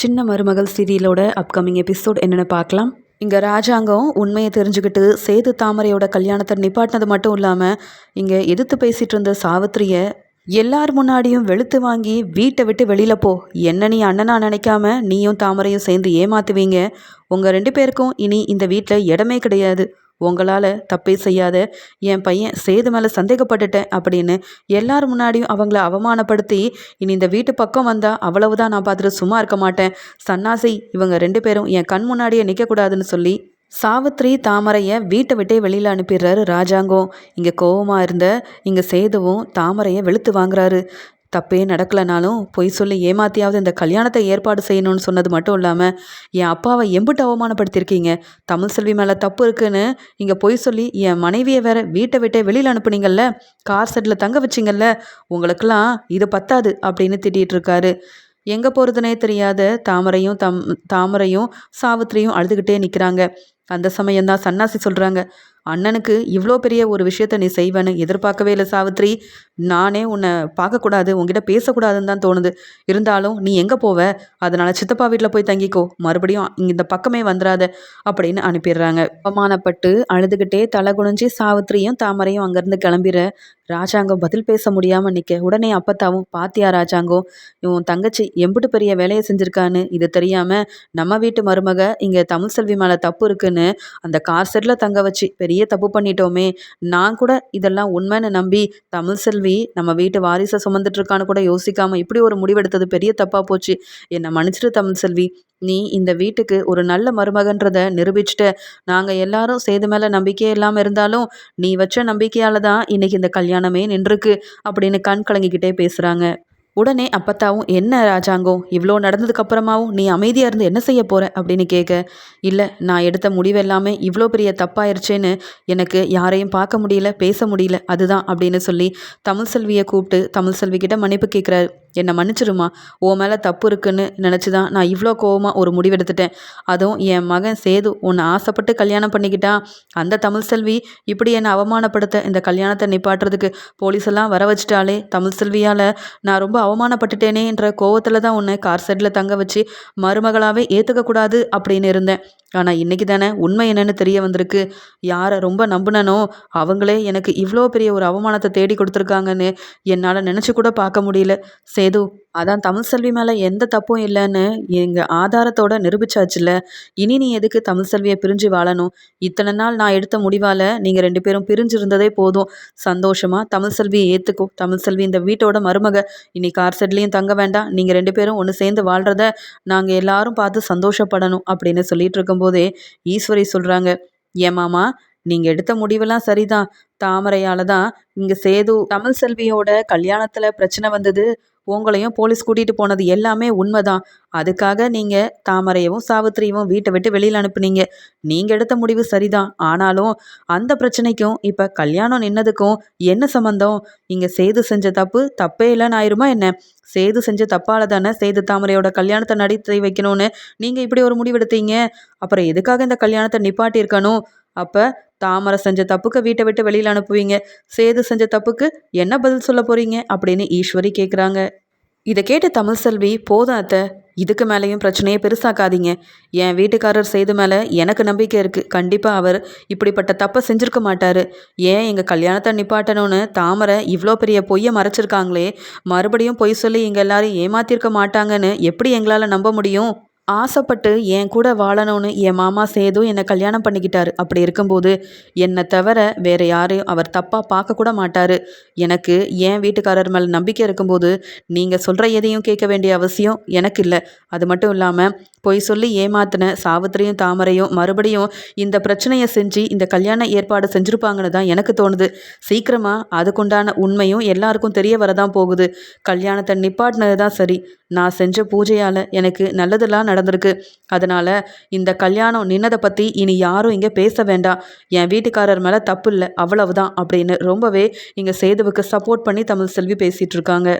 சின்ன மருமகள் சீரியலோட upcoming episode என்னென்னு பார்க்கலாம். இங்கே ராஜாங்கம் உண்மையை தெரிஞ்சுக்கிட்டு சேது தாமரையோட கல்யாணத்தை நிப்பாட்டினது மட்டும் இல்லாமல் இங்கே எதிர்த்து பேசிகிட்டு இருந்த சாவித்திரியை எல்லார் முன்னாடியும் வெளுத்து வாங்கி வீட்டை விட்டு வெளியில் போ. என்ன நீ அண்ணனா நினைக்காம நீயும் தாமரையும் சேர்ந்து ஏமாத்துவீங்க. உங்கள் ரெண்டு பேருக்கும் இனி இந்த வீட்டில் இடமே கிடையாது. உங்களால் தப்பே செய்யாத என் பையன் சேது மேலே சந்தேகப்பட்டுட்டேன் அப்படின்னு எல்லார் முன்னாடியும் அவங்கள அவமானப்படுத்தி இனி இந்த வீட்டு பக்கம் வந்தால் அவ்வளவுதான் நான் பார்த்துட்டு சும்மா இருக்க மாட்டேன். சன்னாசி இவங்க ரெண்டு பேரும் என் கண் முன்னாடியே நிற்கக்கூடாதுன்னு சொல்லி சாவித்ரி தாமரையை வீட்டை விட்டே வெளியில் அனுப்பிடுறாரு ராஜாங்கம். இங்கே கோவமாக இருந்த இங்கே சேதுவும் தாமரையை வெளுத்து வாங்குறாரு. தப்பே நடக்கலைனாலும் பொய் சொல்லி ஏமாத்தியாவது இந்த கல்யாணத்தை ஏற்பாடு செய்யணும்னு சொன்னது மட்டும் இல்லாமல் என் அப்பாவை எம்பிட்டு அவமானப்படுத்தியிருக்கீங்க. தமிழ் செல்வி மேலே தப்பு இருக்குன்னு இங்கே பொய் சொல்லி என் மனைவியை வேற வீட்டை விட்டே வெளியில் அனுப்புனீங்கல்ல கார் செட்டில் தங்க வச்சிங்கல்ல உங்களுக்கெல்லாம் இது பத்தாது அப்படின்னு திட்டிகிட்டு இருக்காரு எங்கே போகிறதுனே தெரியாத தாமரையும் தம் தாமரையும் சாவித்திரியும் அழுதுகிட்டே நிற்கிறாங்க அந்த சமயம்தான் சன்னாசி சொல்கிறாங்க அண்ணனுக்கு இவ்வளோ பெரிய ஒரு விஷயத்த நீ செய்வேன்னு எதிர்பார்க்கவே இல்லை சாவித்ரி. நானே உன்னை பார்க்கக்கூடாது உங்ககிட்ட பேசக்கூடாதுன்னு தான் தோணுது. இருந்தாலும் நீ எங்கே போவ? அதனால் சித்தப்பா வீட்டில் போய் தங்கிக்கோ. மறுபடியும் இங்கே இந்த பக்கமே வந்துடாத அப்படின்னு அனுப்பிடுறாங்க. அவமானப்பட்டு அழுதுகிட்டே தலை குனிஞ்சி சாவித்திரியும் தாமரையும் அங்கேருந்து கிளம்பிற ராஜாங்கம் பதில் பேச முடியாமல் நிற்க உடனே அப்பத்தாவும் பாத்தியா ராஜாங்கம் இவன் தங்கச்சி எம்பிட்டு பெரிய வேலையை செஞ்சுருக்கான்னு இது தெரியாமல் நம்ம வீட்டு மருமக இங்கே தமிழ் செல்வி மேலே தப்பு இருக்குன்னு அந்த கார் செட்டில் தங்க வச்சு பெரிய தப்பு பண்ணிட்டோமே. நான் கூட இதெல்லாம் உண்மைன்னு நம்பி தமிழ் செல்வி நம்ம வீட்டு வாரிசை சுமந்துட்டு இருக்கான்னு கூட யோசிக்காமல் இப்படி ஒரு முடிவெடுத்தது பெரிய தப்பாக போச்சு. என்னை மன்னிச்சிட்டு தமிழ் செல்வி. நீ இந்த வீட்டுக்கு ஒரு நல்ல மருமகன்றத நிரூபிச்சுட்ட நாங்கள் எல்லாரும் சேது மேலே நம்பிக்கையே இல்லாமல் இருந்தாலும் நீ வச்ச நம்பிக்கையால் தான் இன்னைக்கு இந்த கல்யாணமே நின்றுருக்கு அப்படின்னு கண் கலங்கிக்கிட்டே பேசுகிறாங்க உடனே அப்பத்தாவும் என்ன ராஜாங்கோ இவ்வளோ நடந்ததுக்கு அப்புறமாவும் நீ அமைதியாக இருந்து என்ன செய்ய போகிற அப்படின்னு கேட்க இல்லை நான் எடுத்த முடிவு எல்லாமே இவ்வளோ பெரிய தப்பாயிருச்சேன்னு எனக்கு யாரையும் பார்க்க முடியல பேச முடியல அதுதான் அப்படின்னு சொல்லி தமிழ் செல்வியை கூப்பிட்டு தமிழ் செல்வி கிட்ட மன்னிப்பு கேட்குறாரு என்னை மன்னிச்சிருமா ஓ மேலே தப்பு இருக்குன்னு நினச்சி தான் நான் இவ்வளோ கோவமாக ஒரு முடிவெடுத்துட்டேன். அதுவும் என் மகன் சேது உன்னை ஆசைப்பட்டு கல்யாணம் பண்ணிக்கிட்டான் அந்த தமிழ் செல்வி இப்படி என்னை அவமானப்படுத்த இந்த கல்யாணத்தை நிப்பாட்டுறதுக்கு போலீஸ் எல்லாம் வர வச்சிட்டாலே தமிழ் செல்வியால் நான் ரொம்ப அவமானப்பட்டுட்டேனேன்ற கோவத்தில் தான் உன்னை கார் செட்டில் தங்க வச்சு மருமகளாகவே ஏற்றுக்கக்கூடாது அப்படின்னு இருந்தேன். ஆனால் இன்றைக்கி தானே உண்மை என்னன்னு தெரிய வந்திருக்கு. யாரை ரொம்ப நம்பினனோ அவங்களே எனக்கு இவ்வளோ பெரிய ஒரு அவமானத்தை தேடி கொடுத்துருக்காங்கன்னு என்னால் நினச்சி கூட பார்க்க முடியல. சேது அதான் தமிழ் செல்வி மேலே எந்த தப்பும் இல்லைன்னு எங்கள் ஆதாரத்தோட நிரூபிச்சாச்சுல்ல. இனி நீ எதுக்கு தமிழ் செல்வியை பிரிஞ்சு வாழணும்? இத்தனை நாள் நான் எடுத்த முடிவால் நீங்கள் ரெண்டு பேரும் பிரிஞ்சிருந்ததே போதும். சந்தோஷமாக தமிழ் செல்வியை ஏற்றுக்கும் தமிழ் செல்வி இந்த வீட்டோட மருமக. இனி கார் செட்லேயும் தங்க வேண்டாம். நீங்கள் ரெண்டு பேரும் ஒன்று சேர்ந்து வாழ்கிறத நாங்கள் எல்லாரும் பார்த்து சந்தோஷப்படணும் அப்படின்னு சொல்லிட்டு இருக்கும்போதே ஈஸ்வரி சொல்கிறாங்க ஏமாமா நீங்கள் எடுத்த முடிவெல்லாம் சரிதான். தாமரையால் தான் இங்கே சேது தமிழ் செல்வியோட கல்யாணத்தில் பிரச்சனை வந்தது. உங்களையும் போலீஸ் கூட்டிகிட்டு போனது எல்லாமே உண்மைதான். அதுக்காக நீங்கள் தாமரையவும் சாவித்திரியவும் வீட்டை விட்டு வெளியில் அனுப்புனீங்க. நீங்கள் எடுத்த முடிவு சரிதான். ஆனாலும் அந்த பிரச்சனைக்கும் இப்போ கல்யாணம் நின்னதுக்கும் என்ன சம்மந்தம் நீங்கள் சேது செஞ்ச தப்பு தப்பே இல்லைன்னு ஆயிருமா என்ன? சேது செஞ்ச தப்பால தானே சேது தாமரையோட கல்யாணத்தை நடத்தி வைக்கணும்னு நீங்கள் இப்படி ஒரு முடிவெடுத்தீங்க. அப்புறம் எதுக்காக இந்த கல்யாணத்தை நிப்பாட்டியிருக்கணும்? அப்போ தாமரை செஞ்ச தப்புக்கு வீட்டை விட்டு வெளியில் அனுப்புவீங்க. சேது செஞ்ச தப்புக்கு என்ன பதில் சொல்ல போகிறீங்க அப்படின்னு ஈஸ்வரி கேட்குறாங்க இதை கேட்ட தமிழ் செல்வி போதும் அத்தை இதுக்கு மேலேயும் பிரச்சனையை பெருசாக்காதீங்க. என் வீட்டுக்காரர் செய்து மேலே எனக்கு நம்பிக்கை இருக்குது கண்டிப்பாக அவர் இப்படிப்பட்ட தப்பை செஞ்சுருக்க மாட்டார். ஏன் எங்கள் கல்யாணத்தை நிப்பாட்டணும்னு தாமரை இவ்வளோ பெரிய பொய்யை மறைச்சிருக்காங்களே? மறுபடியும் பொய் சொல்லி எங்கள் எல்லாரையும் ஏமாத்திருக்க மாட்டாங்கன்னு எப்படி எங்களால் நம்ப முடியும்? ஆசைப்பட்டு என் கூட வாழணும்னு என் மாமா சேதும் என்னை கல்யாணம் பண்ணிக்கிட்டாரு. அப்படி இருக்கும்போது என்னை தவிர வேறு யாரையும் அவர் தப்பாக பார்க்கக்கூட மாட்டார். எனக்கு என் வீட்டுக்காரர் மேலே நம்பிக்கை இருக்கும்போது நீங்கள் சொல்கிற எதையும் கேட்க வேண்டிய அவசியம் எனக்கு இல்லை. அது மட்டும் இல்லாமல் பொய் சொல்லி ஏமாத்தின சாவித்திரியும் தாமரையும் மறுபடியும் இந்த பிரச்சனையை செஞ்சு இந்த கல்யாண ஏற்பாடு செஞ்சுருப்பாங்கன்னு தான் எனக்கு தோணுது. சீக்கிரமாக அதுக்குண்டான உண்மையும் எல்லாருக்கும் தெரிய வரதான் போகுது. கல்யாணத்தை நிப்பாட்டினது தான் சரி. நான் செஞ்ச பூஜையால் எனக்கு நல்லதெல்லாம் நடந்திருக்கு. அதனால் இந்த கல்யாணம் நின்னதை பற்றி இனி யாரும் இங்கே பேச வேண்டாம். என் வீட்டுக்காரர் மேலே தப்பு இல்லை அவ்வளவுதான் அப்படின்னு ரொம்பவே இங்கே சேதுவுக்கு சப்போர்ட் பண்ணி தமிழ் செல்வி பேசிகிட்டு இருக்காங்க.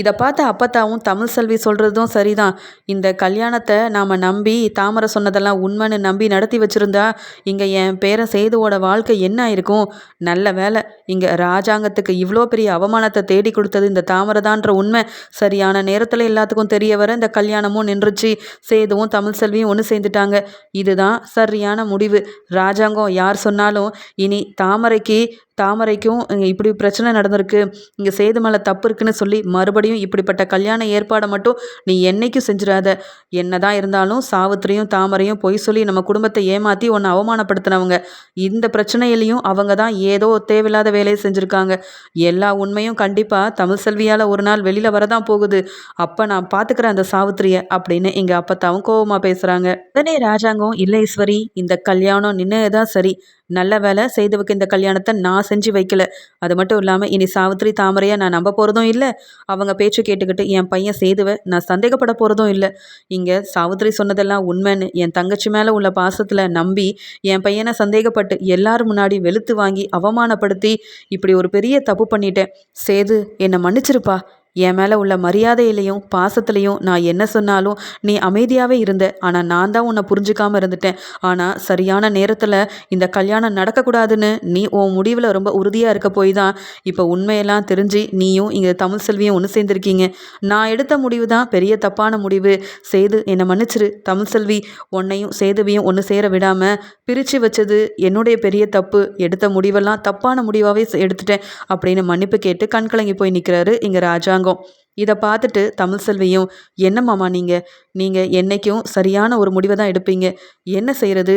இதை பார்த்த அப்பத்தாவும் தமிழ் செல்வி சொல்கிறதும் சரிதான். இந்த கல்யாணத்தை நாம் நம்பி தாமரை சொன்னதெல்லாம் உண்மைன்னு நம்பி நடத்தி வச்சுருந்தா இங்கே என் பேரை சேதுவோட வாழ்க்கை என்ன ஆயிருக்கும்? நல்ல வேலை இங்கே ராஜாங்கத்துக்கு இவ்வளோ பெரிய அவமானத்தை தேடி கொடுத்தது இந்த தாமரை தான்ற உண்மை. சரியான நேரத்தில் எல்லாத்துக்கும் தெரிய வர இந்த கல்யாணமும் நின்றுச்சு. சேதுவும் தமிழ் செல்வியும் ஒன்று சேர்ந்துட்டாங்க. இதுதான் சரியான முடிவு. ராஜாங்கம் யார் சொன்னாலும் இனி தாமரைக்கு தாமரைக்கும் இப்படி பிரச்சனை நடந்திருக்கு. இங்கே சேது மேலே தப்பு இருக்குன்னு சொல்லி மறுபடியும் இப்படிப்பட்ட கல்யாண ஏற்பாடை மட்டும் நீ என்னைக்கும் செஞ்சிடாத. என்ன தான் இருந்தாலும் சாவித்திரியும் தாமரையும் பொய் சொல்லி நம்ம குடும்பத்தை ஏமாற்றி உன்னை அவமானப்படுத்தினவங்க. இந்த பிரச்சனையிலையும் அவங்க தான் ஏதோ தேவையில்லாத வேலையை செஞ்சுருக்காங்க. எல்லா உண்மையும் கண்டிப்பாக தமிழ் செல்வியால் ஒரு நாள் வெளியில் வரதான் போகுது. அப்போ நான் பார்த்துக்கிறேன் அந்த சாவித்திரியை அப்படின்னு எங்கள் அப்பத்தாவும் கோபமாக பேசுகிறாங்க உடனே ராஜாங்கம் இல்லை ஈஸ்வரி இந்த கல்யாணம் நின்று தான் சரி. நல்ல வேலை செய்தவுக்கு இந்த கல்யாணத்தை நான் செஞ்சு வைக்கல. அது மட்டும் இல்லாமல் இனி சாவித்ரி தாமரையாக நான் நம்ப போகிறதும் இல்லை. அவங்க பேச்சு கேட்டுக்கிட்டு என் பையன் செய்துவேன் நான் சந்தேகப்பட போகிறதும் இல்லை. இங்கே சாவித்ரி சொன்னதெல்லாம் உண்மைன்னு என் தங்கச்சி மேலே உள்ள பாசத்தில் நம்பி என் பையனை சந்தேகப்பட்டு எல்லாரும் முன்னாடி வெளுத்து வாங்கி அவமானப்படுத்தி இப்படி ஒரு பெரிய தப்பு பண்ணிட்டேன். சேது என்னை மன்னிச்சிருப்பா. என் மேலே உள்ள மரியாதையிலையும் பாசத்துலையும் நான் என்ன சொன்னாலும் நீ அமைதியாகவே இருந்த. ஆனால் நான் தான் உன்னை புரிஞ்சுக்காமல் இருந்துட்டேன். ஆனால் சரியான நேரத்தில் இந்த கல்யாணம் நடக்கக்கூடாதுன்னு நீ உன் முடிவில் ரொம்ப உறுதியாக இருக்க போய் தான் இப்போ உண்மையெல்லாம் தெரிஞ்சு நீயும் இங்கே தமிழ் செல்வியும் ஒன்று சேர்ந்துருக்கீங்க. நான் எடுத்த முடிவு தான் பெரிய தப்பான முடிவு. சேது என்னை மன்னிச்சிரு. தமிழ் செல்வி உன்னையும் சேதுவையும் ஒன்று சேர விடாமல் பிரித்து வச்சது என்னுடைய பெரிய தப்பு. எடுத்த முடிவெல்லாம் தப்பான முடிவாகவே எடுத்துட்டேன் அப்படின்னு மன்னிப்பு கேட்டு கண்கலங்கி போய் நிற்கிறாரு இங்கே ராஜாங்க. அரசாங்கம் இதை பார்த்துட்டு தமிழ் செல்வியும் என்னம்மாமா நீங்கள் நீங்கள் என்றைக்கும் சரியான ஒரு முடிவை தான் எடுப்பீங்க. என்ன செய்கிறது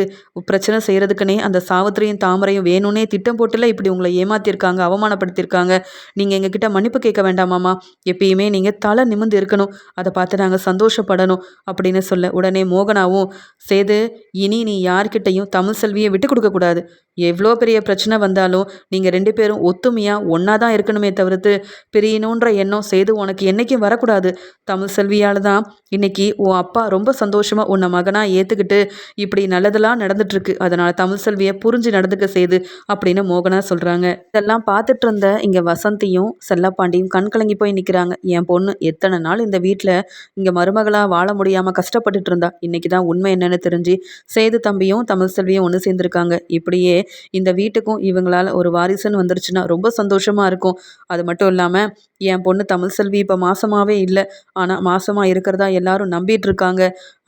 பிரச்சனை செய்கிறதுக்குனே அந்த சாவித்திரியும் தாமரையும் வேணும்னே திட்டம் போட்டுல இப்படி உங்களை ஏமாத்திருக்காங்க அவமானப்படுத்தியிருக்காங்க நீங்கள் எங்ககிட்ட மன்னிப்பு கேட்க வேண்டாமாம்மா எப்பயுமே நீங்கள் தலை நிமிந்து இருக்கணும். அதை பார்த்து நாங்கள் சந்தோஷப்படணும் அப்படின்னு சொல்ல உடனே மோகனாவும் சேது இனி நீ யார்கிட்டையும் தமிழ் செல்வியை விட்டு கொடுக்கக்கூடாது எவ்வளோ பெரிய பிரச்சனை வந்தாலும் நீங்கள் ரெண்டு பேரும் ஒத்துமையாக ஒன்றா தான் இருக்கணுமே தவிர்த்து பிரியணுன்ற எண்ணம் சேது உனக்கு என்றைக்கும் வரக்கூடாது. தமிழ் செல்வியால் தான் இன்னைக்கு உன் அப்பா ரொம்ப சந்தோஷமாக உன்னை மகனாக ஏற்றுக்கிட்டு இப்படி நல்லதெல்லாம் நடந்துட்டுருக்கு. அதனால் தமிழ் செல்வியை புரிஞ்சு நடந்துக்க செய்து அப்படின்னு மோகனா சொல்கிறாங்க இதெல்லாம் பார்த்துட்டு இருந்த இங்கே வசந்தியும் செல்லப்பாண்டியும் கண் கலங்கி போய் நிற்கிறாங்க என் பொண்ணு எத்தனை நாள் இந்த வீட்டில் இங்கே மருமகளாக வாழ முடியாமல் கஷ்டப்பட்டுட்டு இருந்தா. இன்னைக்கு தான் உண்மை என்னன்னு தெரிஞ்சு சேது தம்பியும் தமிழ் செல்வியும் ஒன்று சேர்ந்துருக்காங்க. இப்படியே இந்த வீட்டுக்கும் இவங்களால் ஒரு வாரிசுன்னு வந்துருச்சுன்னா ரொம்ப சந்தோஷமாக இருக்கும். அது மட்டும் இல்லாமல் என் பொண்ணு தமிழ் செல்வி இப்போ மாசமாகவே இல்லை. ஆனால் மாசமாக இருக்கிறதா எல்லாரும் நம்பிட்டு இருக்காங்க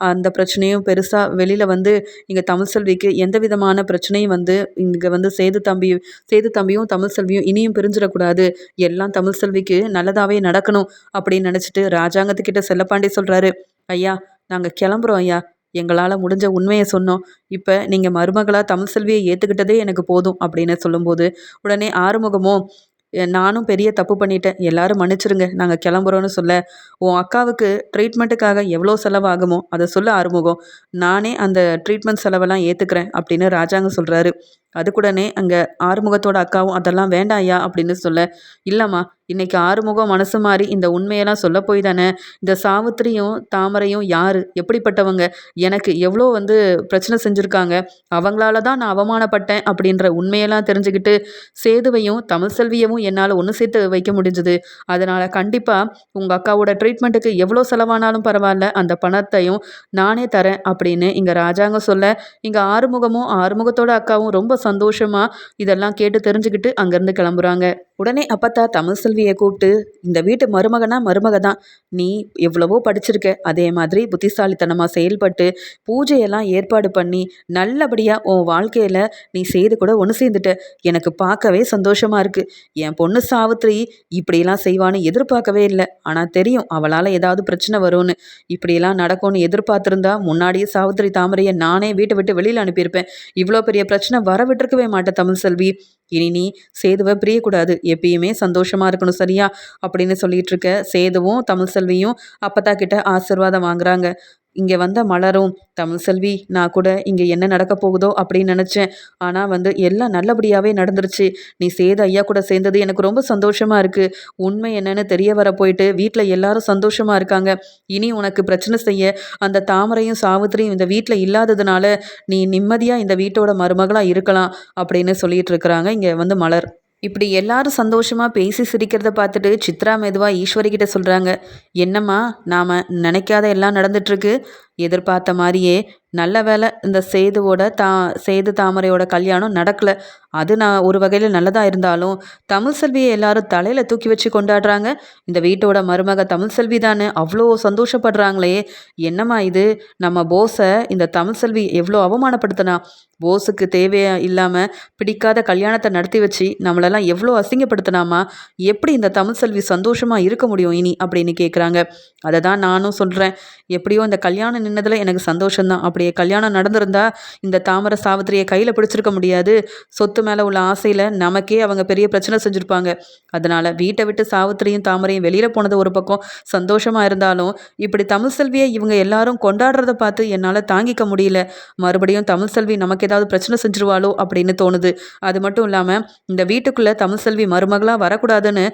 அந்த பிரச்சனையும் பெருசாக வெளியில் வந்து இங்கே தமிழ் செல்விக்கு எந்த விதமான பிரச்சனையும் வந்து இங்கே வந்து சேது தம்பி சேது தம்பியும் தமிழ் செல்வியும் இனியும் பிரிஞ்சிடக்கூடாது. எல்லாம் தமிழ் செல்விக்கு நல்லதாகவே நடக்கணும் அப்படின்னு நினச்சிட்டு ராஜாங்கத்துக்கிட்ட செல்லப்பாண்டி சொல்கிறாரு ஐயா நாங்கள் கிளம்புறோம் ஐயா. எங்களால் முடிஞ்ச உண்மையை சொன்னோம். இப்போ நீங்கள் மருமகளாக தமிழ் செல்வியை ஏற்றுக்கிட்டதே எனக்கு போதும் அப்படின்னு சொல்லும்போது உடனே ஆறுமுகமோ நானும் பெரிய தப்பு பண்ணிட்டேன். எல்லாரும் மன்னிச்சிருங்க. நாங்கள் கிளம்புறோன்னு சொல்ல. உன் அக்காவுக்கு ட்ரீட்மெண்ட்டுக்காக எவ்வளோ செலவாகுமோ அதை சொல்ல ஆறுமுகம். நானே அந்த ட்ரீட்மெண்ட் செலவெல்லாம் ஏற்றுக்கிறேன் அப்படின்னு ராஜாங்க சொல்கிறாரு அதுக்குடனே அங்கே ஆறுமுகத்தோட அக்காவும் அதெல்லாம் வேண்டாம் ஐயா அப்படின்னு சொல்ல இல்லைம்மா இன்னைக்கு ஆறுமுகம் மனசு மாறி இந்த உண்மையெல்லாம் சொல்ல போய் தானே? இந்த சாவித்திரியும் தாமரையும் யார்? எப்படிப்பட்டவங்க? எனக்கு எவ்வளோ வந்து பிரச்சனை செஞ்சுருக்காங்க. அவங்களால தான் நான் அவமானப்பட்டேன் அப்படின்ற உண்மையெல்லாம் தெரிஞ்சுக்கிட்டு சேதுவையும் தமிழ் செல்வியவும் என்னால் ஒன்று சேர்த்து வைக்க முடிஞ்சுது. அதனால் கண்டிப்பாக உங்கள் அக்காவோட ட்ரீட்மெண்ட்டுக்கு எவ்வளோ செலவானாலும் பரவாயில்ல. அந்த பணத்தையும் நானே தரேன் அப்படின்னு இங்கே ராஜாங்க சொல்ல இங்கே ஆறுமுகமும் ஆறுமுகத்தோட அக்காவும் ரொம்ப சந்தோஷமாக இதெல்லாம் கேட்டு தெரிஞ்சுக்கிட்டு அங்கேருந்து கிளம்புறாங்க. உடனே அப்பத்தா தமிழ் செல்வியை கூப்பிட்டு இந்த வீட்டு மருமகனா மருமக தான் நீ எவ்வளவோ படிச்சிருக்க. அதே மாதிரி புத்திசாலித்தனமாக செயல்பட்டு பூஜையெல்லாம் ஏற்பாடு பண்ணி நல்லபடியாக உன் வாழ்க்கையில் நீ செய்து கூட ஒன்று சேர்ந்துட்ட. எனக்கு பார்க்கவே சந்தோஷமாக இருக்குது என் பொண்ணு சாவித்ரி இப்படியெல்லாம் செய்வான்னு எதிர்பார்க்கவே இல்லை. ஆனால் தெரியும் அவளால் ஏதாவது பிரச்சனை வரும்னு. இப்படியெல்லாம் நடக்கும்னு எதிர்பார்த்துருந்தா முன்னாடியே சாவித்ரி தாமரையை நானே வீட்டை விட்டு வெளியில் அனுப்பியிருப்பேன். இவ்வளோ பெரிய பிரச்சனை வர விட்டுருக்கவே மாட்டேன் தமிழ் செல்வி. இனி நீ சேதுவை பிரியக்கூடாது. எப்பயுமே சந்தோஷமாக இருக்கணும் சரியா? அப்படின்னு சொல்லிட்டு இருக்க சேதுவும் தமிழ் செல்வியும் அப்பத்தா கிட்ட ஆசிர்வாதம் வாங்குறாங்க. இங்கே வந்த மலரும் தமிழ் செல்வி நான் கூட இங்கே என்ன நடக்க போகுதோ அப்படின்னு நினச்சேன். ஆனால் வந்து எல்லாம் நல்லபடியாகவே நடந்துருச்சு. நீ சேது ஐயா கூட சேர்ந்தது எனக்கு ரொம்ப சந்தோஷமாக இருக்குது உண்மை என்னன்னு தெரிய வர போயிட்டு வீட்டில் எல்லாரும் சந்தோஷமாக இருக்காங்க. இனி உனக்கு பிரச்சனை செய்ய அந்த தாமரையும் சாவித்திரியும் இந்த வீட்டில் இல்லாததுனால நீ நிம்மதியாக இந்த வீட்டோட மருமகளாக இருக்கலாம் அப்படின்னு சொல்லிட்டு இருக்கிறாங்க இங்கே வந்து மலர். இப்படி எல்லாரும் சந்தோஷமாக பேசி சிரிக்கிறத பார்த்துட்டு சித்ரா மெதுவாக ஈஸ்வரி கிட்ட சொல்கிறாங்க என்னம்மா நாம் நினைக்காத எல்லாம் நடந்துட்டுருக்கு. எதிர்பார்த்த மாதிரியே நல்ல வேலை இந்த சேதுவோட தா சேது தாமரையோட கல்யாணம் நடக்கல. அது நான் ஒரு வகையில் நல்லதாக இருந்தாலும் தமிழ் செல்வியை எல்லாரும் தலையில் தூக்கி வச்சு கொண்டாடுறாங்க. இந்த வீட்டோட மருமக தமிழ் செல்வி தானே அவ்வளோ சந்தோஷப்படுறாங்களே. என்னம்மா இது? நம்ம போஸை இந்த தமிழ் செல்வி எவ்வளோ அவமானப்படுத்தினா? போஸுக்கு தேவையா இல்லாமல் பிடிக்காத கல்யாணத்தை நடத்தி வச்சு நம்மளெல்லாம் எவ்வளோ அசிங்கப்படுத்தினாமா? எப்படி இந்த தமிழ் செல்வி சந்தோஷமாக இருக்க முடியும் இனி? அப்படின்னு கேட்குறாங்க அதை தான் நானும் சொல்கிறேன் எப்படியோ இந்த கல்யாணம் நின்னதில் எனக்கு சந்தோஷம்தான். அப்படியே கல்யாணம் நடந்திருந்தா இந்த தாமரை சாவித்திரியை கையில் பிடிச்சிருக்க முடியாது. சொத்து மேலே உள்ள ஆசையில் நமக்கே அவங்க பெரிய பிரச்சனை செஞ்சுருப்பாங்க. அதனால் வீட்டை விட்டு சாவித்திரியும் தாமரையும் வெளியில் போனது ஒரு பக்கம். சந்தோஷமாக இருந்தாலும் இப்படி தமிழ் செல்வியை இவங்க எல்லாரும் கொண்டாடுறத பார்த்து என்னால் தாங்கிக்க முடியல. மறுபடியும் தமிழ் செல்வி நமக்கு ஏதாவது பிரச்சனை செஞ்சிருவாளோ அப்படின்னு தோணுது. அது மட்டும் இல்லாமல் இந்த வீட்டுக்குள்ளே தமிழ் செல்வி மருமகளாக வரக்கூடாதுன்னு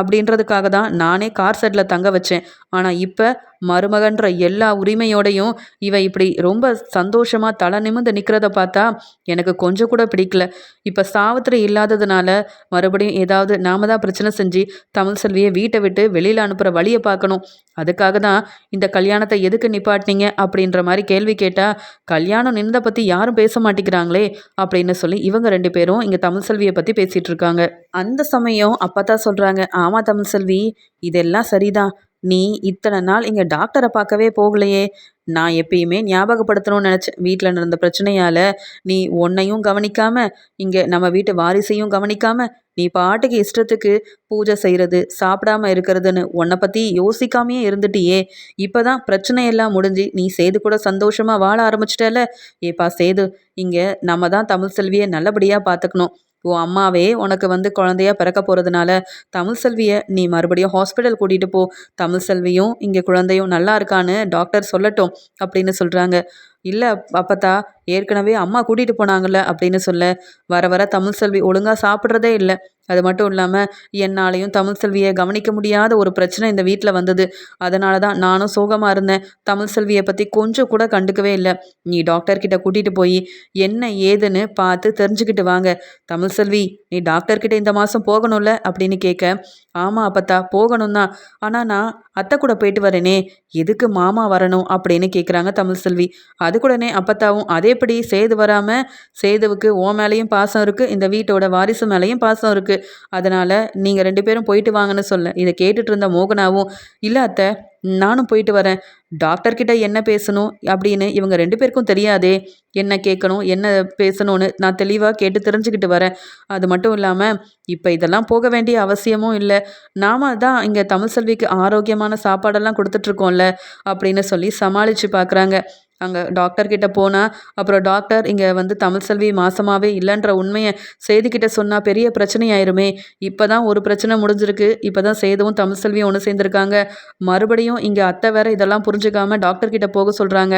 அப்படின்றதுக்காக தான் நானே கார் செட்டில் தங்க வச்சேன். ஆனால் இப்போ மருமகன்ற எல்லா உரிமையோடையும் இவ இப்படி ரொம்ப சந்தோஷமாக தலை நிமிந்து நிற்கிறத பார்த்தா எனக்கு கொஞ்சம் கூட பிடிக்கல. இப்போ சாவித்திரி இல்லாததுனால மறுபடியும் ஏதாவது நாம தான் பிரச்சனை செஞ்சு தமிழ் செல்வியை வீட்டை விட்டு வெளியில் அனுப்புகிற வழியை பார்க்கணும். அதுக்காக தான் இந்த கல்யாணத்தை எதுக்கு நிப்பாட்டினீங்க அப்படின்ற மாதிரி கேள்வி கேட்டால் கல்யாணம் நின்றதை பற்றி யாரும் பேச மாட்டேங்கிறாங்களே அப்படின்னு சொல்லி இவங்க ரெண்டு பேரும் இங்கே தமிழ் செல்வியை பற்றி பேசிகிட்டு இருக்காங்க. அந்த சமயம் அப்போ தான் சொல்கிறாங்க ஆமாம் தமிழ் செல்வி இதெல்லாம் சரிதான். நீ இத்தனை நாள் இங்கே டாக்டரை பார்க்கவே போகலையே. நான் எப்பயுமே ஞாபகப்படுத்தணும்னு நினச்சேன். வீட்டில் நடந்த பிரச்சனையால் நீ உன்னையும் கவனிக்காமல் இங்கே நம்ம வீட்டு வாரிசையும் கவனிக்காமல் நீ பாட்டுக்கு இஷ்டத்துக்கு பூஜை செய்கிறது சாப்பிடாம இருக்கிறதுன்னு உன்னை பற்றி யோசிக்காமையே இருந்துட்டியே. இப்போ தான் பிரச்சனையெல்லாம் முடிஞ்சு நீ சேது கூட சந்தோஷமாக வாழ ஆரம்பிச்சிட்டல ஏப்பா சேது இங்கே நம்ம தான் தமிழ் செல்வியை நல்லபடியாக பார்த்துக்கணும். உன் அம்மாவே உனக்கு வந்து குழந்தையா பிறக்க போகிறதுனால தமிழ் செல்வியை நீ மறுபடியும் ஹாஸ்பிட்டல் கூட்டிகிட்டு போ. தமிழ் செல்வியும் இங்கே குழந்தையும் நல்லா இருக்கான்னு டாக்டர் சொல்லட்டும் அப்படின்னு சொல்கிறாங்க இல்லை அப்பத்தா ஏற்கனவே அம்மா கூட்டிகிட்டு போனாங்கல்ல அப்படின்னு சொல்ல. வர வர தமிழ் செல்வி ஒழுங்காக சாப்பிட்றதே இல்லை. அது மட்டும் இல்லாமல் என்னாலையும் தமிழ் செல்வியை கவனிக்க முடியாத ஒரு பிரச்சனை இந்த வீட்டில் வந்தது. அதனால தான் நானும் சோகமாக இருந்தேன். தமிழ் செல்வியை பற்றி கொஞ்சம் கூட கண்டுக்கவே இல்லை. நீ டாக்டர்கிட்ட கூட்டிகிட்டு போய் என்ன ஏதுன்னு பார்த்து தெரிஞ்சுக்கிட்டு வாங்க. தமிழ் செல்வி நீ டாக்டர்கிட்ட இந்த மாதம் போகணும்ல? அப்படின்னு கேட்க ஆமாம் அப்பத்தா போகணும் தான். ஆனால் நான் அத்தை கூட போயிட்டு வரேனே. எதுக்கு மாமா வரணும்? அப்படின்னு கேட்குறாங்க தமிழ் செல்வி. அது கூடனே அப்பத்தாவும் அதேபடி சேது வராமல் சேதுவுக்கு ஓ மேலேயும் பாசம் இருக்குது இந்த வீட்டோட வாரிசு மேலேயும் பாசம் இருக்குது அதனால் நீங்கள் ரெண்டு பேரும் போயிட்டு வாங்கன்னு சொல்ல. இதை கேட்டுட்டு இருந்த மோகனாவும் இல்லை அத்தை நானும் போயிட்டு வரேன். டாக்டர்கிட்ட என்ன பேசணும்? அப்படின்னு இவங்க ரெண்டு பேருக்கும் தெரியாதே என்ன கேட்கணும் என்ன பேசணும்னு நான் தெளிவாக கேட்டு தெரிஞ்சுக்கிட்டு வரேன். அது மட்டும் இல்லாமல் இப்போ இதெல்லாம் போக வேண்டிய அவசியமும் இல்லை. நாம தான் இங்கே தமிழ் செல்விக்கு ஆரோக்கியமான சாப்பாடெல்லாம் கொடுத்துட்ருக்கோம்ல அப்படின்னு சொல்லி சமாளித்து பார்க்குறாங்க அங்கே டாக்டர்கிட்ட போனால் அப்புறம் டாக்டர் இங்கே வந்து தமிழ் செல்வி மாசமாகவே இல்லைன்ற உண்மையை செய்திக்கிட்ட சொன்னால் பெரிய பிரச்சனை ஆயிருமே இப்போ தான் ஒரு பிரச்சனை முடிஞ்சிருக்கு. இப்போ தான் சேதுவும் தமிழ் செல்வியும் ஒன்று சேர்ந்துருக்காங்க. மறுபடியும் இங்கே அத்தை வேற இதெல்லாம் புரிஞ்சுக்காம டாக்டர்கிட்ட போக சொல்கிறாங்க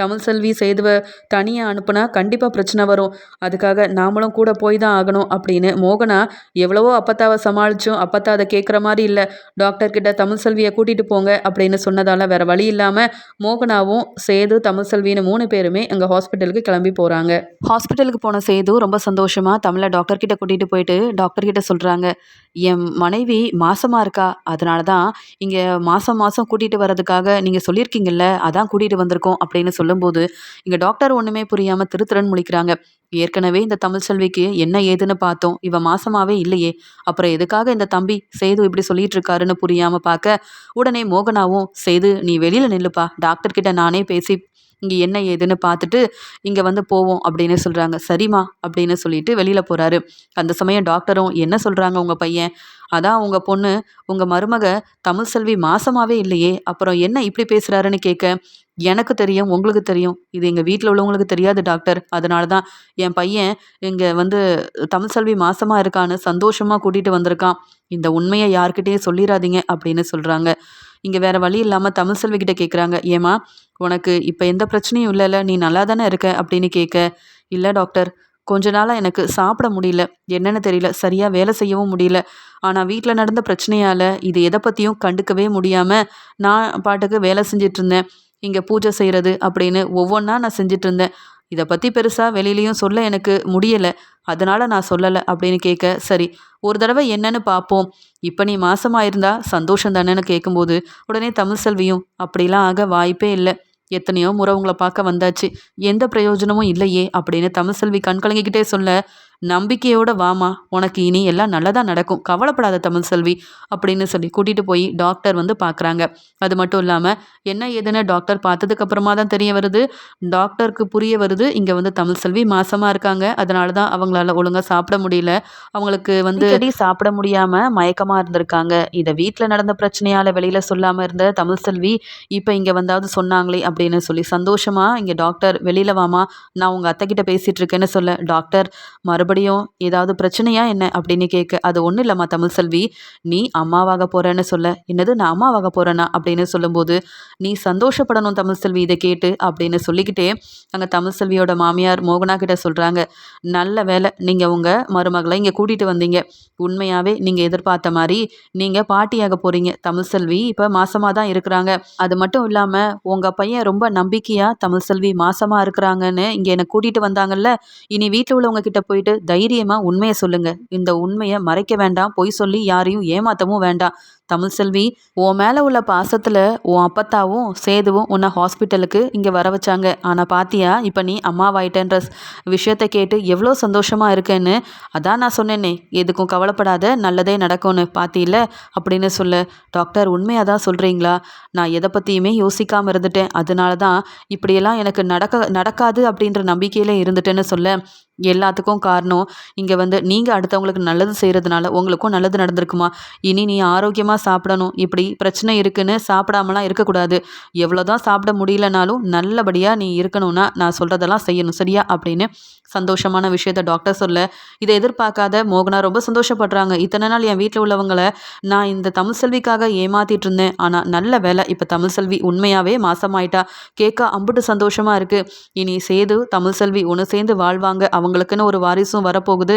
தமிழ் செல்வி சேதுவை தனியாக அனுப்புனா கண்டிப்பாக பிரச்சனை வரும். அதுக்காக நாமளும் கூட போய் தான் ஆகணும் அப்படின்னு மோகனா எவ்வளவோ அப்பத்தாவை சமாளிச்சும் அப்பத்தா அதை கேட்குற மாதிரி இல்லை. டாக்டர் கிட்ட தமிழ் செல்வியை கூட்டிகிட்டு போங்க அப்படின்னு சொன்னதால் வேற வழி இல்லாமல் மோகனாவும் சேது தமிழ் செல்வின்னு மூணு பேருமே அங்கே ஹாஸ்பிட்டலுக்கு கிளம்பி போகிறாங்க ஹாஸ்பிட்டலுக்கு போன சேது ரொம்ப சந்தோஷமாக தமிழை டாக்டர் கிட்ட கூட்டிகிட்டு போயிட்டு டாக்டர் கிட்ட சொல்கிறாங்க என் மனைவி மாசமாக இருக்கா? அதனால தான் இங்கே மாதம் மாதம் கூட்டிகிட்டு வர்றதுக்காக நீங்கள் சொல்லியிருக்கீங்கல்ல அதான் கூட்டிகிட்டு வந்திருக்கோம் அப்படின்னு சொல்லி சொல்லும்போது இங்கே டாக்டர் ஒன்றுமே புரியாமல் திருத்திறன் முழிக்கிறாங்க. ஏற்கனவே இந்த தமிழ் செல்விக்கு என்ன ஏதுன்னு பார்த்தோம். இவ மாசமாவே இல்லையே. அப்புறம் எதுக்காக இந்த தம்பி சேது இப்படி சொல்லிட்டு இருக்காருன்னு புரியாம பார்க்க உடனே மோகனாவும் சேது நீ வெளியில நில்லுப்பா. டாக்டர் கிட்ட நானே பேசி இங்கே என்ன ஏதுன்னு பார்த்துட்டு இங்கே வந்து போவோம் அப்படின்னு சொல்கிறாங்க சரிம்மா அப்படின்னு சொல்லிட்டு வெளியில் போகிறாரு அந்த சமயம் டாக்டரும் என்ன சொல்கிறாங்க உங்கள் பையன்? அதான் உங்கள் பொண்ணு உங்கள் மருமக தமிழ் செல்வி மாசமாகவே இல்லையே அப்புறம் என்ன இப்படி பேசுகிறாருன்னு கேட்க எனக்கு தெரியும் உங்களுக்கு தெரியும். இது எங்கள் வீட்டில் உள்ளவங்களுக்கு தெரியாது டாக்டர். அதனால தான் என் பையன் இங்கே வந்து தமிழ் செல்வி மாசமாக இருக்கான்னு சந்தோஷமாக கூட்டிகிட்டு வந்திருக்கான். இந்த உண்மையை யார்கிட்டயும் சொல்லிடாதீங்க அப்படின்னு சொல்கிறாங்க இங்கே வேறு வழி இல்லாமல் தமிழ் செல்வி கேட்குறாங்க ஏமா உனக்கு இப்போ எந்த பிரச்சனையும் இல்லைல்ல நீ நல்லா தானே இருக்க அப்படின்னு கேட்க இல்லை டாக்டர் கொஞ்ச நாளாக எனக்கு சாப்பிட முடியல. என்னென்னு தெரியல. சரியாக வேலை செய்யவும் முடியல. ஆனால் வீட்டில் நடந்த பிரச்சனையால் இது எதை பற்றியும் கண்டுக்கவே முடியாமல் நான் பாட்டுக்கு வேலை செஞ்சிட்ருந்தேன். இங்கே பூஜை செய்கிறது அப்படின்னு ஒவ்வொன்றா நான் செஞ்சிட்ருந்தேன். இதை பற்றி பெருசாக வெளியிலையும் சொல்ல எனக்கு முடியலை. அதனால் நான் சொல்லலை அப்படின்னு கேட்க சரி ஒரு தடவை என்னன்னு பார்ப்போம் இப்போ நீ மாசமாக இருந்தால் சந்தோஷம் தானேன்னு கேட்கும்போது உடனே தமிழ் செல்வியும் அப்படிலாம் ஆக வாய்ப்பே இல்லை. எத்தனையோ முறை உங்களை பார்க்க வந்தாச்சு. எந்த பிரயோஜனமும் இல்லையே அப்படின்னு தமிழ்செல்வி கண்கலங்கிக்கிட்டே கண் கலங்கிக்கிட்டே சொல்ல நம்பிக்கையோட வாமா உனக்கு இனி எல்லாம் நல்லதாக நடக்கும். கவலைப்படாத தமிழ் செல்வி அப்படின்னு சொல்லி கூட்டிகிட்டு போய் டாக்டர் வந்து பார்க்குறாங்க அது மட்டும் இல்லாமல் என்ன ஏதுன்னு டாக்டர் பார்த்ததுக்கப்புறமா தான் தெரிய வருது. டாக்டருக்கு புரிய வருது இங்கே வந்து தமிழ் செல்வி மாசமாக இருக்காங்க. அதனால தான் அவங்களால ஒழுங்காக சாப்பிட முடியல. அவங்களுக்கு வந்து சாப்பிட முடியாமல் மயக்கமாக இருந்திருக்காங்க. இதை வீட்டில் நடந்த பிரச்சனையால் வெளியில் சொல்லாமல் இருந்த தமிழ் செல்வி இப்போ இங்கே வந்தாவது சொன்னாங்களே அப்படின்னு சொல்லி சந்தோஷமாக இங்கே டாக்டர் வெளியில் வாமா நான் உங்கள் அத்தைக்கிட்ட பேசிகிட்டு இருக்கேன்னு சொல்ல. டாக்டர் மறுபடியும் மறுபடியும் ஏதாவது பிரச்சனையா என்ன அப்படின்னு கேட்க அது ஒன்றும் இல்லைம்மா தமிழ் செல்வி. நீ அம்மாவாக போகிறேன்னு சொல்ல. என்னது நான் அம்மாவாக போகிறேனா அப்படின்னு சொல்லும்போது நீ சந்தோஷப்படணும் தமிழ் செல்வி இதை கேட்டு அப்படின்னு சொல்லிக்கிட்டே அங்கே தமிழ் செல்வியோட மாமியார் மோகனா கிட்ட சொல்கிறாங்க நல்ல வேலை நீங்கள் உங்கள் மருமகளை இங்கே கூட்டிகிட்டு வந்தீங்க. உண்மையாகவே நீங்கள் எதிர்பார்த்த மாதிரி நீங்கள் பாட்டியாக போகிறீங்க தமிழ் செல்வி இப்போ மாசமாக தான் இருக்கிறாங்க. அது மட்டும் இல்லாமல் உங்கள் பையன் ரொம்ப நம்பிக்கையாக தமிழ் செல்வி மாசமாக இருக்கிறாங்கன்னு இங்கே என்னை கூட்டிகிட்டு வந்தாங்கல்ல. இனி வீட்டில் உள்ளவங்க கிட்ட போயிட்டு தைரியமாக உண்மையை சொல்லுங்க. இந்த உண்மையை மறைக்க வேண்டாம் பொய் சொல்லி யாரையும் ஏமாற்றவும் வேண்டாம். தமிழ் செல்வி உன் மேலே உள்ள பாசத்தில் உன் அப்பத்தாவும் சேதுவும் உன்னை ஹாஸ்பிட்டலுக்கு இங்கே வர வச்சாங்க. ஆனால் பாத்தியா இப்போ நீ அம்மாவாயிட்டன்ற விஷயத்தை கேட்டு எவ்வளோ சந்தோஷமாக இருக்கேன்னு அதான் நான் சொன்னேனே. எதுக்கும் கவலைப்படாத நல்லதே நடக்கும்னு பாத்தியில? அப்படின்னு சொல்ல டாக்டர் உண்மையாக தான் சொல்கிறீங்களா நான் எதை பற்றியுமே யோசிக்காமல் இருந்துட்டேன். அதனால தான் இப்படியெல்லாம் எனக்கு நடக்க நடக்காது அப்படின்ற நம்பிக்கையில் இருந்துட்டேன்னு சொல்ல எல்லாத்துக்கும் காரணம் இங்கே வந்து நீங்கள் அடுத்தவங்களுக்கு நல்லது செய்கிறதுனால உங்களுக்கும் நல்லது நடந்திருக்குமா? இனி நீ ஆரோக்கியமாக சாப்பிடணும். இப்படி பிரச்சனை இருக்குன்னு சாப்பிடாமலாம் இருக்கக்கூடாது. எவ்வளோ தான் சாப்பிட முடியலனாலும் நல்லபடியாக நீ இருக்கணும்னா நான் சொல்கிறதெல்லாம் செய்யணும். சரியா? அப்படின்னு சந்தோஷமான விஷயத்த டாக்டர் சொல்ல இதை எதிர்பார்க்காத மோகனா ரொம்ப சந்தோஷப்படுறாங்க. இத்தனை நாள் என் வீட்டில் உள்ளவங்களை நான் இந்த தமிழ் செல்விக்காக ஏமாத்திட்டு இருந்தேன். ஆனால் நல்ல வேலை இப்போ தமிழ் செல்வி உண்மையாகவே மாசமாயிட்டா. கேட்க அம்புட்டு சந்தோஷமாக இருக்குது இனி சேது தமிழ் செல்வி ஒன்று சேர்ந்து வாழ்வாங்க. அவங்களுக்குன்னு ஒரு வாரிசும் வரப்போகுது.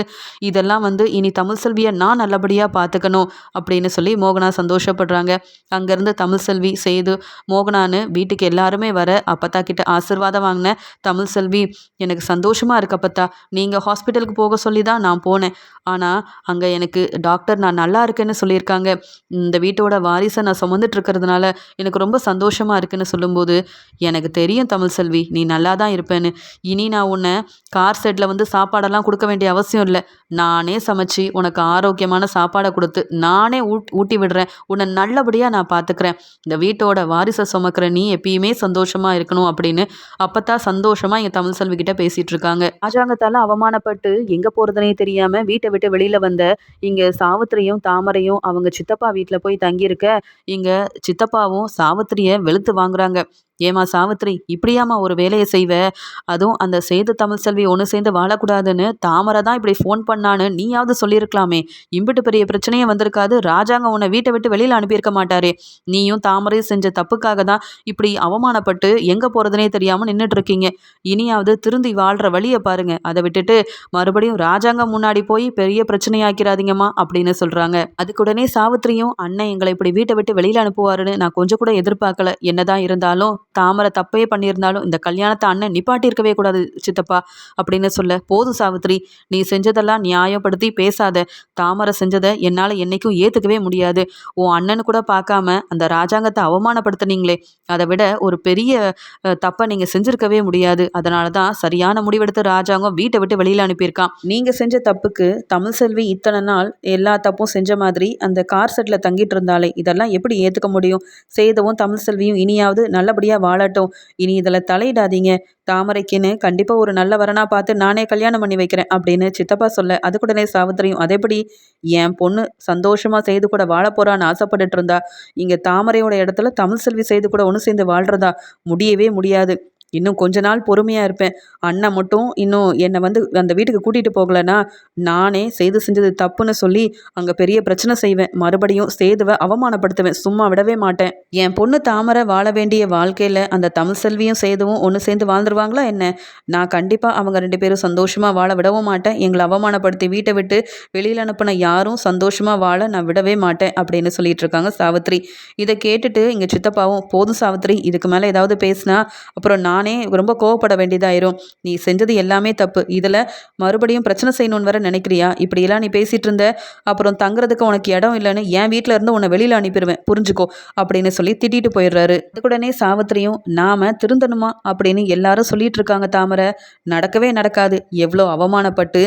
இதெல்லாம் வந்து இனி தமிழ் செல்வியை நான் நல்லபடியாக பார்த்துக்கணும் அப்படின்னு சொல்லி மோகனா சந்தோஷப்படுறாங்க. அங்கேருந்து தமிழ் செல்வி சேது மோகனான்னு வீட்டுக்கு எல்லாருமே வர அப்பத்தா கிட்ட ஆசிர்வாதம் வாங்கின தமிழ் செல்வி எனக்கு சந்தோஷமாக இருக்க பார்த்தா நீங்கள் ஹாஸ்பிட்டலுக்கு போக சொல்லி தான் நான் போனேன். ஆனால் அங்கே எனக்கு டாக்டர் நான் நல்லா இருக்கேன்னு சொல்லியிருக்காங்க. இந்த வீட்டோட வாரிசை நான் சுமந்துட்டு இருக்கிறதுனால எனக்கு ரொம்ப சந்தோஷமாக இருக்குன்னு சொல்லும்போது எனக்கு தெரியும் தமிழ் செல்வி நீ நல்லா தான் இருப்பேன்னு. இனி நான் உன்னை கார் செட்டில் வந்து சாப்பாடெல்லாம் கொடுக்க வேண்டிய அவசியம் இல்லை. நானே சமைச்சு உனக்கு ஆரோக்கியமான சாப்பாடை கொடுத்து நானே ஊட் ஊட்டி விடுறேன். உன்னை நல்லபடியாக நான் பார்த்துக்கிறேன் இந்த வீட்டோட வாரிசை சுமக்கிற நீ எப்பயுமே சந்தோஷமாக இருக்கணும் அப்படின்னு அப்போ தான் சந்தோஷமாக எங்கள் தமிழ் செல்வி கிட்ட பேசிகிட்டு இருக்காங்க. ராஜாங்கத்தால் அவமானப்பட்டு எங்கே போகிறதுனே தெரியாமல் வீட்டை விட்டு வெளியில் வந்த இங்கே சாவித்திரியும் தாமரையும் அவங்க சித்தப்பா வீட்டில் போய் தங்கியிருக்க இங்கே சித்தப்பாவும் சாவித்திரியை வெளுத்து வாங்குறாங்க. ஏமா சாவித்ரி இப்படியாம்மா ஒரு வேலையை செய்வ? அதுவும் அந்த சேது தமிழ் செல்வி ஒன்று சேர்ந்து வாழக்கூடாதுன்னு தாமரை தான் இப்படி ஃபோன் பண்ணான்னு நீயாவது சொல்லியிருக்கலாமே. இம்பிட்டு பெரிய பிரச்சனையே வந்திருக்காது. ராஜாங்க உன்னை வீட்டை விட்டு வெளியில் அனுப்பியிருக்க மாட்டாரே. நீயும் தாமரையும் செஞ்ச தப்புக்காக தான் இப்படி அவமானப்பட்டு எங்கே போகிறதுனே தெரியாமல் நின்றுட்டு இருக்கீங்க இனியாவது திருந்தி வாழ்கிற வழியை பாருங்க. அதை விட்டுட்டு மறுபடியும் ராஜாங்கம் முன்னாடி போய் பெரிய பிரச்சனையாக்கிறாதீங்கம்மா அப்படின்னு சொல்கிறாங்க அதுக்குடனே சாவித்திரியும் அண்ணன் எங்களை இப்படி வீட்டை விட்டு வெளியில் அனுப்புவாருன்னு நான் கொஞ்சம் கூட எதிர்பார்க்கல. என்னதான் இருந்தாலும் தாமரை தப்பே பண்ணியிருந்தாலும் இந்த கல்யாணத்தை அண்ணன் நிப்பாட்டியிருக்கவே கூடாது சித்தப்பா அப்படின்னு சொல்ல போதும் சாவித்ரி நீ செஞ்சதெல்லாம் நியாயப்படுத்தி பேசாத. தாமரை செஞ்சதை என்னால் என்னைக்கும் ஏற்றுக்கவே முடியாது. உன் அண்ணனு கூட பார்க்காம அந்த ராஜாங்கத்தை அவமானப்படுத்துனீங்களே. அதை விட ஒரு பெரிய தப்பை நீங்கள் செஞ்சுருக்கவே முடியாது. அதனால தான் சரியான முடிவெடுத்து ராஜாங்கம் வீட்டை விட்டு வெளியில் அனுப்பியிருக்கான். நீங்கள் செஞ்ச தப்புக்கு தமிழ் செல்வி இத்தனை நாள் எல்லா தப்பும் செஞ்ச மாதிரி அந்த கார் செட்டில் தங்கிட்டு இருந்தாலே இதெல்லாம் எப்படி ஏற்றுக்க முடியும்? சேதவும் தமிழ் செல்வியும் இனியாவது நல்லபடியாக வாழட்டும். இனி இதில் தலையிடாதீங்க. தாமரைக்குன்னு கண்டிப்பாக ஒரு நல்ல வரனாக பார்த்து நானே கல்யாணம் பண்ணி வைக்கிறேன் அப்படின்னு சித்தப்பா சொல்ல அதுக்குடனே சாவித்திரியும் அதேபடி என் பொண்ணு சந்தோஷமாக செய்து கூட வாழ போகிறான்னு ஆசைப்பட்டுட்டு இருந்தா இங்கே தாமரையோட இடத்துல தமிழ் செல்வி செய்து கூட ஒன்று சேர்ந்து வாழ்கிறதா முடியவே முடியாது. இன்னும் கொஞ்ச நாள் பொறுமையாக இருப்பேன். அண்ணன் மட்டும் இன்னும் என்னை வந்து அந்த வீட்டுக்கு கூட்டிகிட்டு போகலன்னா நானே செய்து செஞ்சது தப்புன்னு சொல்லி அங்கே பெரிய பிரச்சனை செய்வேன். மறுபடியும் சேதுவை அவமானப்படுத்துவேன். சும்மா விடவே மாட்டேன். என் பொண்ணு தாமரை வாழ வேண்டிய வாழ்க்கையில் அந்த தமிழ் செல்வியும் சேதுவும் ஒன்று சேர்ந்து வாழ்ந்துருவாங்களா என்ன? நான் கண்டிப்பாக அவங்க ரெண்டு பேரும் சந்தோஷமாக வாழ விடவும் மாட்டேன். எங்களை அவமானப்படுத்தி வீட்டை விட்டு வெளியில் அனுப்பின யாரும் சந்தோஷமாக வாழ நான் விடவே மாட்டேன் அப்படின்னு சொல்லிட்டு இருக்காங்க சாவித்ரி இதை கேட்டுட்டு இங்கே சித்தப்பாவும் போதும் சாவித்ரி இதுக்கு மேலே ஏதாவது பேசினா அப்புறம் நான் நானே ரொம்ப கோவப்பட வேண்டியதாயிரும். நீ செஞ்சது எல்லாமே தப்பு. இதில் மறுபடியும் பிரச்சனை செய்யணும்னு வர நினைக்கிறியா? இப்படியெல்லாம் நீ பேசிகிட்டு இருந்த அப்புறம் தங்குறதுக்கு உனக்கு இடம் இல்லைன்னு என் வீட்டில் இருந்து உன்னை வெளியில் அனுப்பிடுவேன் புரிஞ்சுக்கோ அப்படின்னு சொல்லி திட்டிட்டு போயிடுறாரு. அதுக்குடனே சாவித்திரியும் நாம திருந்தணுமா? அப்படின்னு எல்லாரும் சொல்லிட்டு இருக்காங்க தாமரை. நடக்கவே நடக்காது. எவ்வளோ அவமானப்பட்டு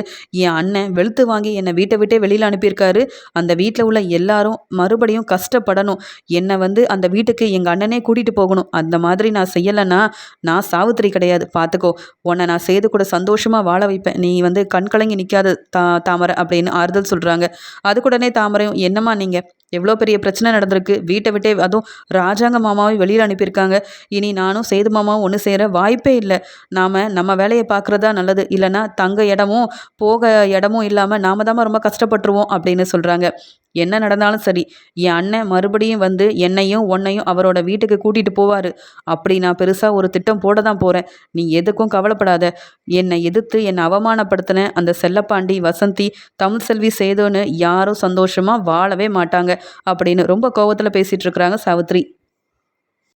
என் அண்ணன் வெளுத்து வாங்கி என்னை வீட்டை விட்டே வெளியில் அனுப்பியிருக்காரு. அந்த வீட்டில் உள்ள எல்லாரும் மறுபடியும் கஷ்டப்படணும். என்னை வந்து அந்த வீட்டுக்கு எங்கள் அண்ணனே கூட்டிகிட்டு போகணும். அந்த மாதிரி நான் செய்யலைன்னா நான் சாவித்திரி கிடையாது. பார்த்துக்கோ உன்னை நான் செய்து கூட சந்தோஷமாக வாழ வைப்பேன். நீ வந்து கண் கலங்கி நிற்காத தா தாமரை அப்படின்னு ஆறுதல் சொல்கிறாங்க அதுக்குடனே தாமரையும் என்னம்மா நீங்கள் எவ்வளோ பெரிய பிரச்சனை நடந்திருக்கு. வீட்டை விட்டே அதுவும் ராஜாங்க மாமாவை வெளியில் அனுப்பியிருக்காங்க. இனி நானும் சேது மாமாவும் ஒன்று சேர வாய்ப்பே இல்லை. நாம் நம்ம வேலையை பார்க்குறதா நல்லது. இல்லைன்னா தங்க இடமும் போக இடமும் இல்லாமல் நாம தான் ரொம்ப கஷ்டப்பட்டுருவோம் அப்படின்னு சொல்கிறாங்க என்ன நடந்தாலும் சரி என் அண்ணன் மறுபடியும் வந்து என்னையும் உன்னையும் அவரோட வீட்டுக்கு கூட்டிகிட்டு போவார். அப்படி நான் பெருசாக ஒரு திட்டம் போட தான் போகிறேன் நீ எதுக்கும் கவலைப்படாத. என்னை எதிர்த்து என்னை அவமானப்படுத்தின அந்த செல்லப்பாண்டி வசந்தி தமிழ் செல்வி செய்தோன்னு யாரும் சந்தோஷமாக வாழவே மாட்டாங்க அப்படின்னு ரொம்ப கோவத்தில் பேசிகிட்டு இருக்கிறாங்க சாவித்ரி.